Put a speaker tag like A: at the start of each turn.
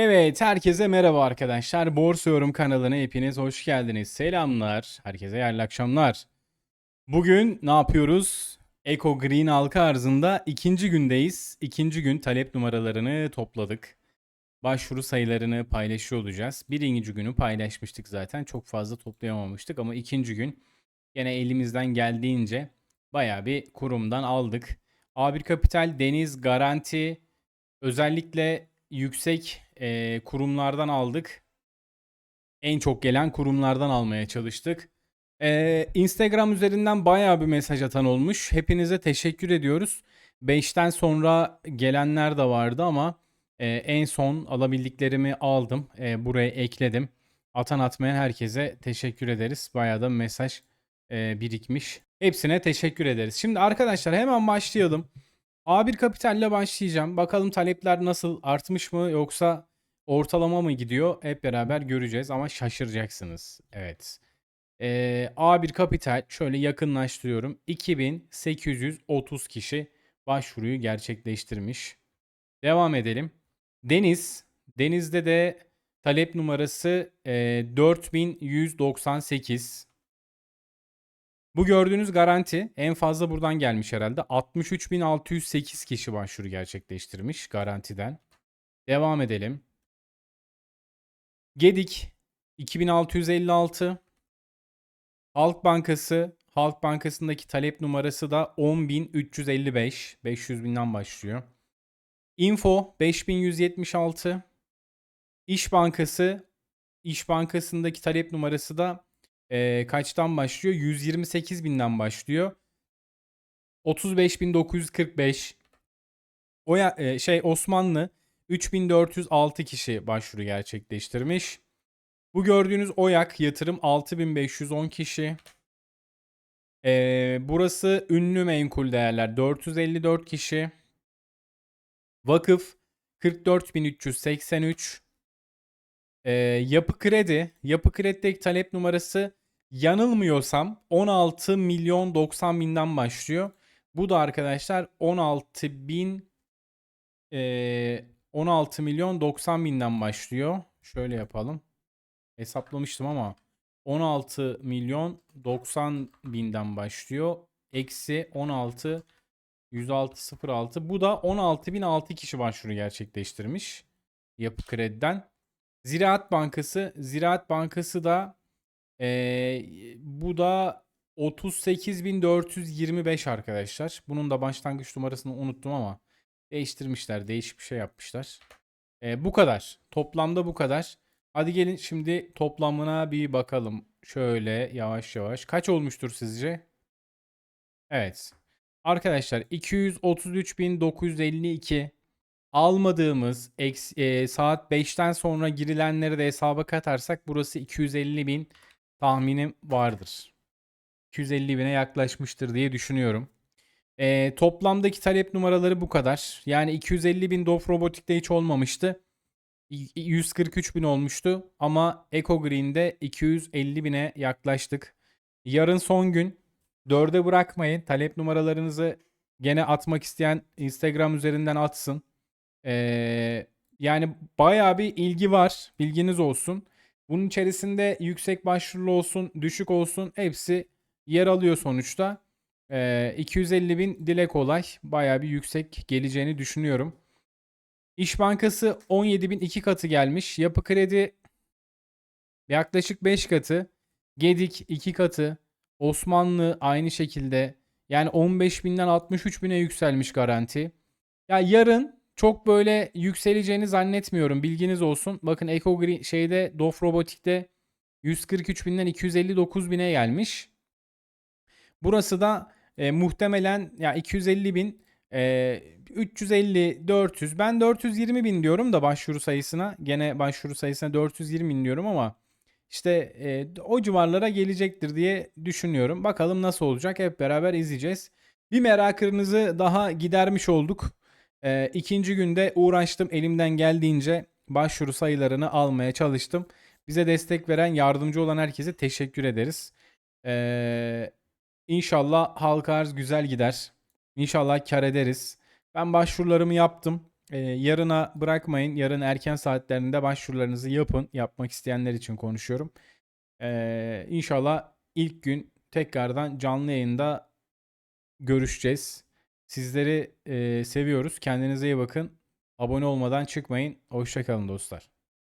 A: Evet, herkese merhaba arkadaşlar. Borsa Yorum kanalına hepiniz hoş geldiniz. Selamlar. Herkese hayırlı akşamlar. Bugün ne yapıyoruz? Eco Green halka arzında ikinci gündeyiz. İkinci gün talep numaralarını topladık. Başvuru sayılarını paylaşıyor olacağız. Birinci günü paylaşmıştık zaten. Çok fazla toplayamamıştık ama ikinci gün gene elimizden geldiğince baya bir kurumdan aldık. A1 Kapital, Deniz, Garanti, özellikle yüksek e, kurumlardan aldık. En çok gelen kurumlardan almaya çalıştık. E, Instagram üzerinden bayağı bir mesaj atan olmuş. Hepinize teşekkür ediyoruz. 5'ten sonra gelenler de vardı ama e, en son alabildiklerimi aldım. E, buraya ekledim. Atan atmayan herkese teşekkür ederiz. Bayağı da mesaj e, birikmiş. Hepsine teşekkür ederiz. Şimdi arkadaşlar hemen başlayalım. A1 Kapital'le başlayacağım. Bakalım talepler nasıl artmış mı yoksa ortalama mı gidiyor? Hep beraber göreceğiz ama şaşıracaksınız. Evet. Ee, A1 Kapital şöyle yakınlaştırıyorum. 2830 kişi başvuruyu gerçekleştirmiş. Devam edelim. Deniz. Deniz'de de talep numarası e, 4198. Bu gördüğünüz garanti en fazla buradan gelmiş herhalde. 63.608 kişi başvuru gerçekleştirmiş garantiden. Devam edelim. Gedik 2656. Halk Bankası Halk Bankası'ndaki talep numarası da 10.355. 500 binden başlıyor. Info 5176. İş Bankası İş Bankası'ndaki talep numarası da e, kaçtan başlıyor? 128 binden başlıyor. 35.945. Oya e, şey Osmanlı 3406 kişi başvuru gerçekleştirmiş. Bu gördüğünüz Oyak yatırım 6510 kişi. E, burası ünlü menkul değerler 454 kişi. Vakıf 44383. E, yapı kredi. Yapı kredideki talep numarası yanılmıyorsam 16 milyon 90 binden başlıyor. Bu da arkadaşlar 16 bin e, 16 milyon 90 binden başlıyor. Şöyle yapalım. Hesaplamıştım ama 16 milyon 90 binden başlıyor. Eksi 16 106.06. Bu da 16.006 kişi başvuru gerçekleştirmiş. Yapı Kredi'den. Ziraat Bankası. Ziraat Bankası da ee, bu da 38.425 arkadaşlar. Bunun da başlangıç numarasını unuttum ama değiştirmişler. Değişik bir şey yapmışlar. Ee, bu kadar. Toplamda bu kadar. Hadi gelin şimdi toplamına bir bakalım. Şöyle yavaş yavaş. Kaç olmuştur sizce? Evet. Arkadaşlar 233.952 almadığımız e, saat 5'ten sonra girilenleri de hesaba katarsak burası 250 bin tahminim vardır. 250 bine yaklaşmıştır diye düşünüyorum. E, toplamdaki talep numaraları bu kadar. Yani 250 bin Dof Robotik'te hiç olmamıştı. 143 bin olmuştu ama Eco Green'de 250 bine yaklaştık. Yarın son gün. Dörde bırakmayın. Talep numaralarınızı gene atmak isteyen Instagram üzerinden atsın. Ee, yani bayağı bir ilgi var. Bilginiz olsun. Bunun içerisinde yüksek başvurulu olsun, düşük olsun hepsi yer alıyor sonuçta. Ee, 250 bin dile kolay. Bayağı bir yüksek geleceğini düşünüyorum. İş Bankası 17 bin iki katı gelmiş. Yapı Kredi yaklaşık 5 katı. Gedik 2 katı. Osmanlı aynı şekilde. Yani 15 binden 63 bine yükselmiş garanti. Ya yarın çok böyle yükseleceğini zannetmiyorum. Bilginiz olsun. Bakın Eco Green şeyde Dof Robotik'te 143 binden 259 bine gelmiş. Burası da e, muhtemelen ya 250 bin e, 350 400 ben 420 bin diyorum da başvuru sayısına gene başvuru sayısına 420 bin diyorum ama işte e, o civarlara gelecektir diye düşünüyorum. Bakalım nasıl olacak hep beraber izleyeceğiz. Bir merakınızı daha gidermiş olduk. E, ikinci günde uğraştım elimden geldiğince başvuru sayılarını almaya çalıştım. Bize destek veren yardımcı olan herkese teşekkür ederiz. E, inşallah halka arz güzel gider. İnşallah kar ederiz. Ben başvurularımı yaptım. Ee, yarına bırakmayın. Yarın erken saatlerinde başvurularınızı yapın. Yapmak isteyenler için konuşuyorum. Ee, inşallah ilk gün tekrardan canlı yayında görüşeceğiz. Sizleri e, seviyoruz. Kendinize iyi bakın. Abone olmadan çıkmayın. Hoşçakalın dostlar.